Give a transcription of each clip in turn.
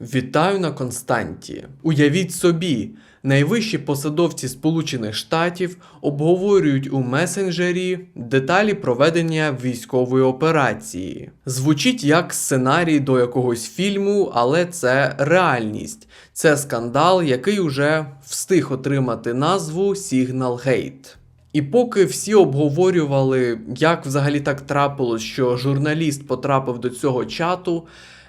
Вітаю на Константі. Уявіть собі, найвищі посадовці Сполучених Штатів обговорюють у месенджері деталі проведення військової операції. Звучить як сценарій до якогось фільму, але це реальність. Це скандал, який уже встиг отримати назву Signal Gate. І поки всі обговорювали, як взагалі так трапилось, що журналіст потрапив до цього чату,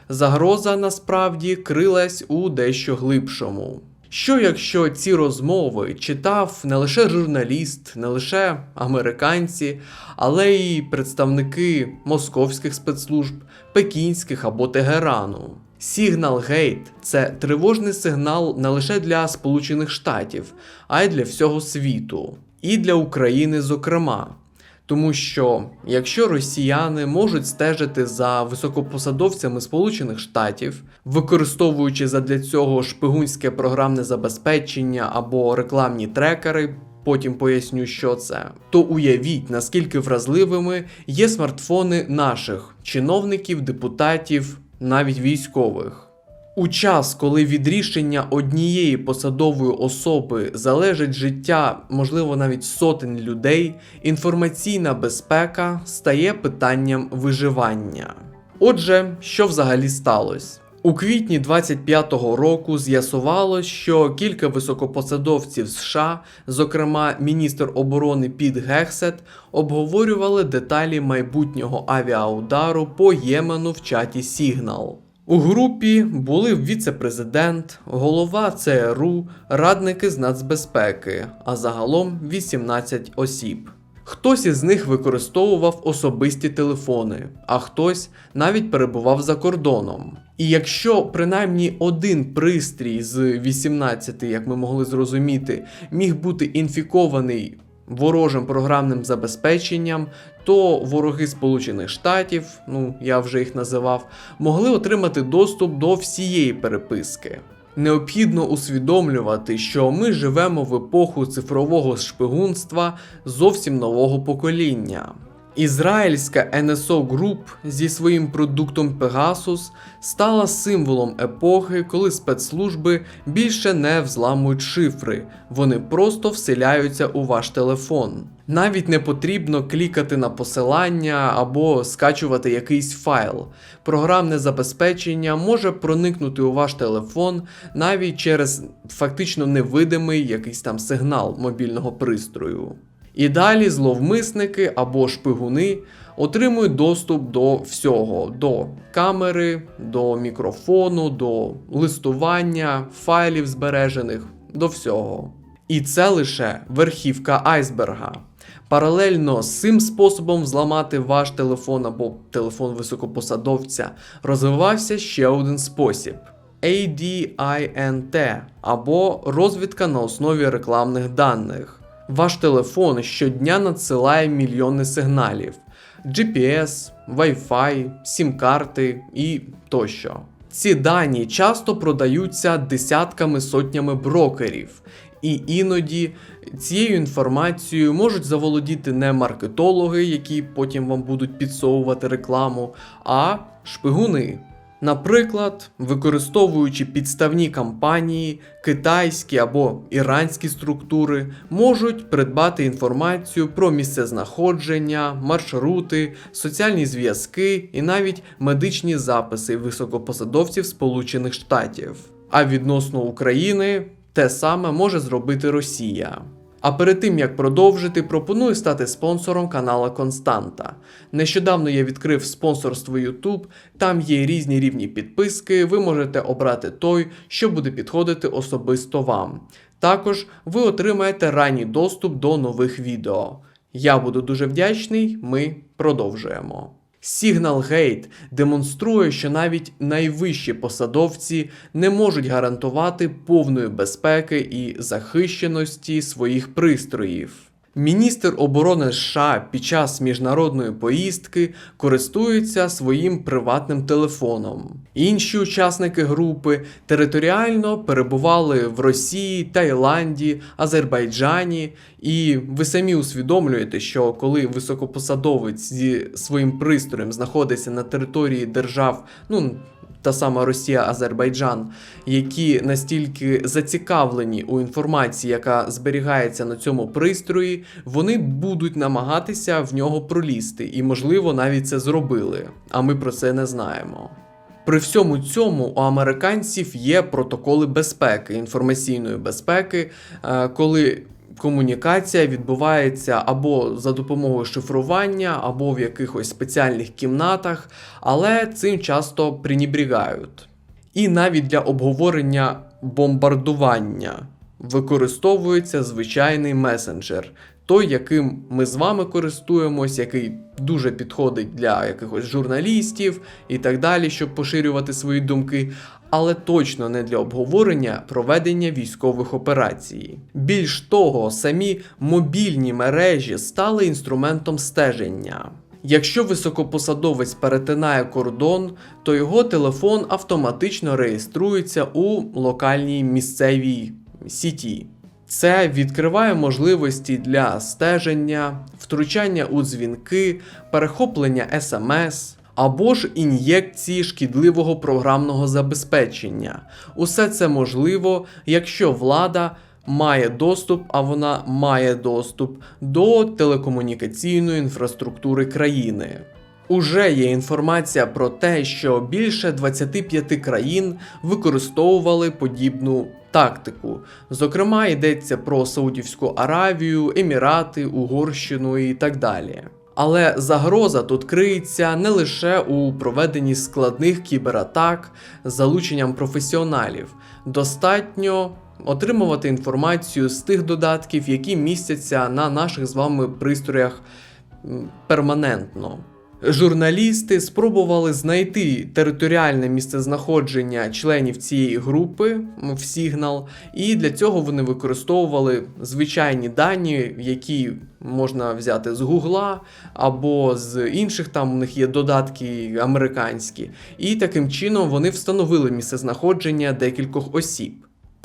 загроза насправді крилась у дещо глибшому. Що якщо ці розмови читав не лише журналіст, не лише американці, але й представники московських спецслужб, пекінських або Тегерану? Signal Gate – це тривожний сигнал не лише для Сполучених Штатів, а й для всього світу, і для України, зокрема. Тому що якщо росіяни можуть стежити за високопосадовцями Сполучених Штатів, використовуючи задля цього шпигунське програмне забезпечення або рекламні трекери, потім поясню, що це, то уявіть, наскільки вразливими є смартфони наших чиновників, депутатів, навіть військових. У час, коли від рішення однієї посадової особи залежить життя, можливо, навіть сотень людей, інформаційна безпека стає питанням виживання. Отже, що взагалі сталося? У квітні 25-го року з'ясувалось, що кілька високопосадовців США, зокрема міністр оборони Піт Гексет, обговорювали деталі майбутнього авіаудару по Ємену в чаті Сігнал. У групі були віце-президент, голова ЦРУ, радники з нацбезпеки, а загалом 18 осіб. Хтось із них використовував особисті телефони, а хтось навіть перебував за кордоном. І якщо принаймні один пристрій з 18, як ми могли зрозуміти, міг бути інфікований ворожим програмним забезпеченням, то вороги Сполучених Штатів, ну я вже їх називав, могли отримати доступ до всієї переписки. Необхідно усвідомлювати, що ми живемо в епоху цифрового шпигунства зовсім нового покоління. Ізраїльська NSO Group зі своїм продуктом Pegasus стала символом епохи, коли спецслужби більше не взламують шифри, вони просто вселяються у ваш телефон. Навіть не потрібно клікати на посилання або скачувати якийсь файл. Програмне забезпечення може проникнути у ваш телефон навіть через фактично невидимий якийсь там сигнал мобільного пристрою. І далі зловмисники або шпигуни отримують доступ до всього: до камери, до мікрофону, до листування, файлів збережених, до всього. І це лише верхівка айсберга. Паралельно з цим способом взламати ваш телефон або телефон високопосадовця розвивався ще один спосіб. ADINT або розвідка на основі рекламних даних. Ваш телефон щодня надсилає мільйони сигналів: GPS, Wi-Fi, сім-карти і тощо. Ці дані часто продаються десятками сотнями брокерів, і іноді цією інформацією можуть заволодіти не маркетологи, які потім вам будуть підсовувати рекламу, а шпигуни. Наприклад, використовуючи підставні кампанії, китайські або іранські структури можуть придбати інформацію про місцезнаходження, маршрути, соціальні зв'язки і навіть медичні записи високопосадовців Сполучених Штатів. А відносно України те саме може зробити Росія. А перед тим як продовжити, пропоную стати спонсором канала Константа. Нещодавно я відкрив спонсорство YouTube, там є різні рівні підписки, ви можете обрати той, що буде підходити особисто вам. Також ви отримаєте ранній доступ до нових відео. Я буду дуже вдячний, ми продовжуємо. Signal Гейт демонструє, що навіть найвищі посадовці не можуть гарантувати повної безпеки і захищеності своїх пристроїв. Міністр оборони США під час міжнародної поїздки користується своїм приватним телефоном. Інші учасники групи територіально перебували в Росії, Таїланді, Азербайджані, і ви самі усвідомлюєте, що коли високопосадовець зі своїм пристроєм знаходиться на території держав, ну та сама Росія, Азербайджан, які настільки зацікавлені у інформації, яка зберігається на цьому пристрої, вони будуть намагатися в нього пролізти, і, можливо, навіть це зробили. А ми про це не знаємо. При всьому цьому у американців є протоколи безпеки, інформаційної безпеки, е, коли комунікація відбувається або за допомогою шифрування, або в якихось спеціальних кімнатах, але цим часто пренебрігають. І навіть для обговорення бомбардування використовується звичайний месенджер, той, яким ми з вами користуємось, який дуже підходить для якихось журналістів і так далі, щоб поширювати свої думки, але точно не для обговорення проведення військових операцій. Більш того, самі мобільні мережі стали інструментом стеження. Якщо високопосадовець перетинає кордон, то його телефон автоматично реєструється у локальній місцевій сіті. Це відкриває можливості для стеження, втручання у дзвінки, перехоплення смс або ж ін'єкції шкідливого програмного забезпечення. Усе це можливо, якщо влада має доступ, а вона має доступ до телекомунікаційної інфраструктури країни. Уже є інформація про те, що більше 25 країн використовували подібну тактику. Зокрема, йдеться про Саудівську Аравію, Емірати, Угорщину і так далі. Але загроза тут криється не лише у проведенні складних кібератак з залученням професіоналів. Достатньо отримувати інформацію з тих додатків, які містяться на наших з вами пристроях перманентно. Журналісти спробували знайти територіальне місцезнаходження членів цієї групи в Signal, і для цього вони використовували звичайні дані, які можна взяти з Гугла або з інших, там у них є додатки американські. І таким чином вони встановили місцезнаходження декількох осіб.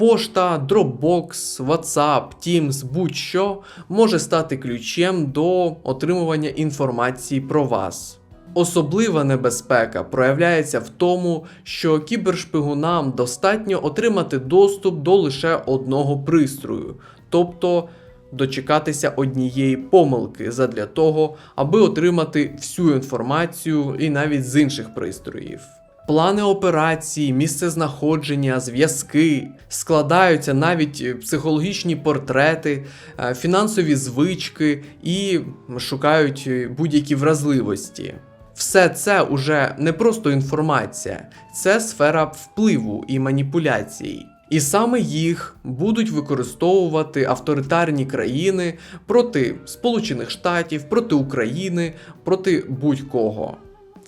Пошта, Dropbox, WhatsApp, Teams, будь-що може стати ключем до отримування інформації про вас. Особлива небезпека проявляється в тому, що кібершпигунам достатньо отримати доступ до лише одного пристрою, тобто дочекатися однієї помилки задля того, аби отримати всю інформацію і навіть з інших пристроїв. Плани операції, місце знаходження, зв'язки, складаються навіть е, психологічні портрети, е, фінансові звички і шукають е, будь-які вразливості. Все це уже не просто інформація, це сфера впливу і маніпуляцій. І саме їх будуть використовувати авторитарні країни проти Сполучених Штатів, проти України, проти будь-кого.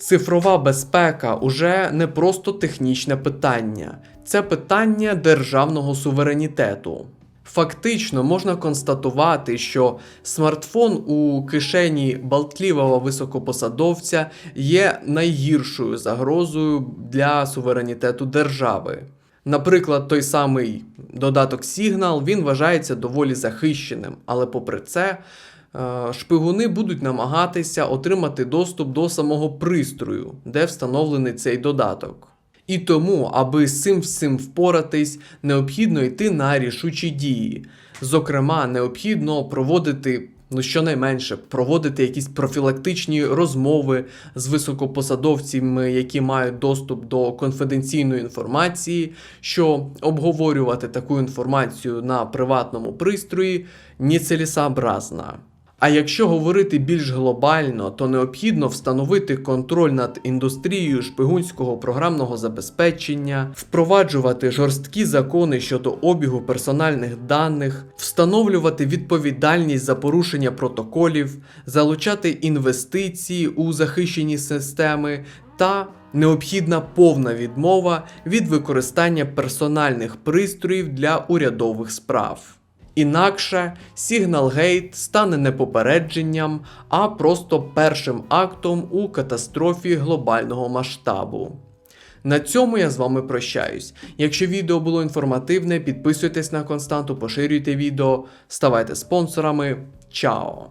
Цифрова безпека уже не просто технічне питання, це питання державного суверенітету. Фактично можна констатувати, що смартфон у кишені болтливого високопосадовця є найгіршою загрозою для суверенітету держави. Наприклад, той самий додаток Signal він вважається доволі захищеним, але попри це, шпигуни будуть намагатися отримати доступ до самого пристрою, де встановлений цей додаток. І тому, аби з цим всім впоратись, необхідно йти на рішучі дії. Зокрема, необхідно проводити. Ну, щонайменше проводити якісь профілактичні розмови з високопосадовцями, які мають доступ до конфіденційної інформації, що обговорювати таку інформацію на приватному пристрої нецелесообразно. А якщо говорити більш глобально, то необхідно встановити контроль над індустрією шпигунського програмного забезпечення, впроваджувати жорсткі закони щодо обігу персональних даних, встановлювати відповідальність за порушення протоколів, залучати інвестиції у захищені системи та необхідна повна відмова від використання персональних пристроїв для урядових справ. Інакше Сігналгейт стане не попередженням, а просто першим актом у катастрофі глобального масштабу. На цьому я з вами прощаюсь. Якщо відео було інформативне, підписуйтесь на константу, поширюйте відео, ставайте спонсорами. Чао!